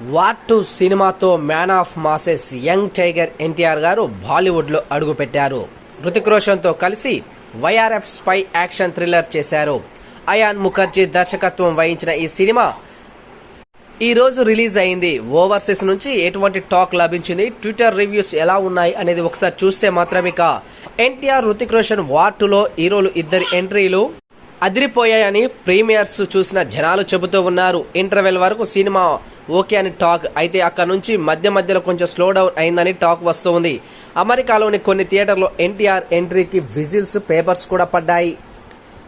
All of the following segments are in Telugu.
వార్ టూ సినిమాతో man of masses young tiger NTR garu బాలీవుడ్లో అడుగుపెట్టారు. హృతిక్ రోషన్తో కలిసి వైఆర్ఎఫ్ స్పై యాక్షన్ థ్రిల్లర్ చేశారు. అయాన్ ముఖర్జీ దర్శకత్వం వహించిన ఈ సినిమా ఈరోజు రిలీజ్ అయింది. ఓవర్సీస్ నుంచి ఎటువంటి టాక్ లభించింది? ట్విట్టర్ రివ్యూస్ ఎలా ఉన్నాయి అనేది ఒకసారి చూస్తే మాత్రమే కా. ఎన్టీఆర్ హృతిక్ రోషన్ వార్టులో హీరోలు ఇద్దరి ఎంట్రీలు అదిరిపోయాయని ప్రీమియర్స్ చూసిన జనాలు చెబుతూ ఉన్నారు. ఇంటర్వెల్ వరకు సినిమా ఓకే అని టాక్ అయితే అక్కడ నుంచి మధ్య మధ్యలో కొంచెం స్లో డౌన్ అయిందని టాక్ వస్తుంది అమెరికాలోని కొన్ని థియేటర్లో ఎన్టీఆర్ ఎంట్రీకి విజిల్స్ పేపర్స్ కూడా పడ్డాయి.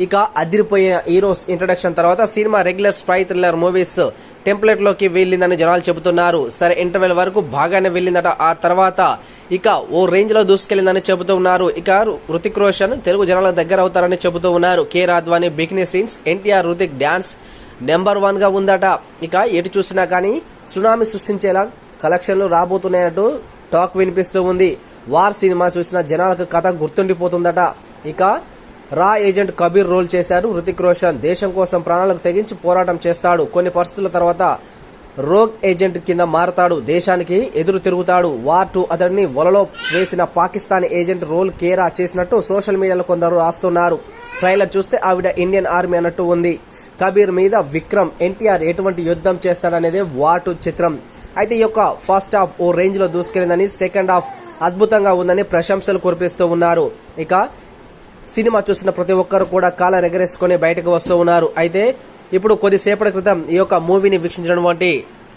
ఇక అదిరిపోయిన హీరోస్ ఇంట్రడక్షన్ తర్వాత cinema regular spy thriller movies టెంప్లెట్లోకి వెళ్ళిందని జనాలు చెబుతున్నారు. సరే ఇంటర్వెల్ వరకు బాగానే వెళ్ళిందట. ఆ తర్వాత ఇక ఓ రేంజ్లో దూసుకెళ్ళిందని చెబుతూ ఉన్నారు. ఇక రుతిక్ రోషన్ తెలుగు జనాల దగ్గర అవుతారని చెబుతూ ఉన్నారు. Kiara Advani bikini scenes NTR Hrithik dance number వన్గా ఉందట. ఇక ఎటు చూసినా కానీ సునామీ సృష్టించేలా కలెక్షన్లు రాబోతున్నాయన్నట్టు టాక్ వినిపిస్తూ ఉంది. వార్ సినిమా చూసిన జనాలకు కథ గుర్తుండిపోతుందట. ఇక రా ఏజెంట్ కబీర్ రోల్ చేశారు. హృతిక్ రోషన్ దేశం కోసం ప్రాణాలకు తెగించి పోరాటం చేస్తాడు. కొన్ని పరిస్థితుల తర్వాత రోగ్ ఏజెంట్ కింద మారతాడు. దేశానికి ఎదురు తిరుగుతాడు. వార్ టూ అతడిని వలలో వేసిన పాకిస్తాన్ ఏజెంట్ రోల్ కేరా చేసినట్టు సోషల్ మీడియాలో కొందరు రాస్తున్నారు. ట్రైలర్ చూస్తే ఆవిడ ఇండియన్ ఆర్మీ అన్నట్టు ఉంది. కబీర్ మీద విక్రమ్ ఎన్టీఆర్ ఎటువంటి యుద్ధం చేస్తాడనేదే వార్ టూ చిత్రం. అయితే ఈ యొక్క ఫస్ట్ హాఫ్ ఓ రేంజ్లో దూసుకెళ్ళిందని సెకండ్ హాఫ్ అద్భుతంగా ఉందని ప్రశంసలు కురిపిస్తూ ఉన్నారు. ఇక సినిమా చూసిన ప్రతి ఒక్కరు కూడా కాలర్ ఎగరేసుకొని బయటకు వస్తూ ఉన్నారు. అయితే ఇప్పుడు కొద్దిసేపటి క్రితం ఈ యొక్క మూవీని వీక్షించినటువంటి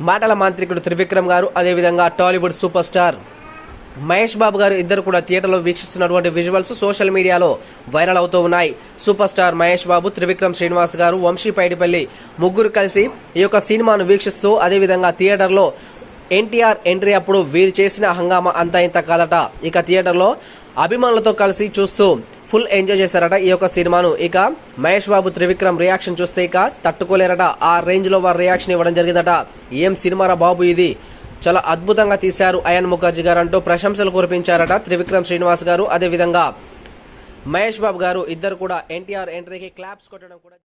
మాటల మాంత్రికుడు త్రివిక్రమ్ గారు అదేవిధంగా Tollywood super star Mahesh Babu garu ఇద్దరు కూడా థియేటర్లో వీక్షిస్తున్నటువంటి విజువల్స్ సోషల్ మీడియాలో వైరల్ అవుతూ ఉన్నాయి. సూపర్ స్టార్ మహేష్ బాబు త్రివిక్రమ్ శ్రీనివాస్ గారు వంశీ పైడిపల్లి ముగ్గురు కలిసి ఈ యొక్క సినిమాను వీక్షిస్తూ అదేవిధంగా థియేటర్లో ఎన్టీఆర్ ఎంట్రీ అప్పుడు వీరు చేసిన హంగామా అంతా ఇంత కాదట. ఇక థియేటర్లో అభిమానులతో కలిసి చూస్తూ ఫుల్ ఎంజాయ్ చేశారట ఈ యొక్క సినిమాను. ఇక మహేష్ బాబు త్రివిక్రమ్ రియాక్షన్ చూస్తే ఇక తట్టుకోలేరట. ఆ రేంజ్లో వారు రియాక్షన్ ఇవ్వడం జరిగిందట. ఏం సినిమారా బాబు ఇది? చాలా అద్భుతంగా తీశారు అయాన్ ముఖర్జీ గారు అంటూ ప్రశంసలు కురిపించారట త్రివిక్రమ్ శ్రీనివాస్ గారు. అదేవిధంగా మహేష్ బాబు గారు ఇద్దరు కూడా ఎన్టీఆర్ ఎంట్రీకి క్లాప్స్ కొట్టడం కూడా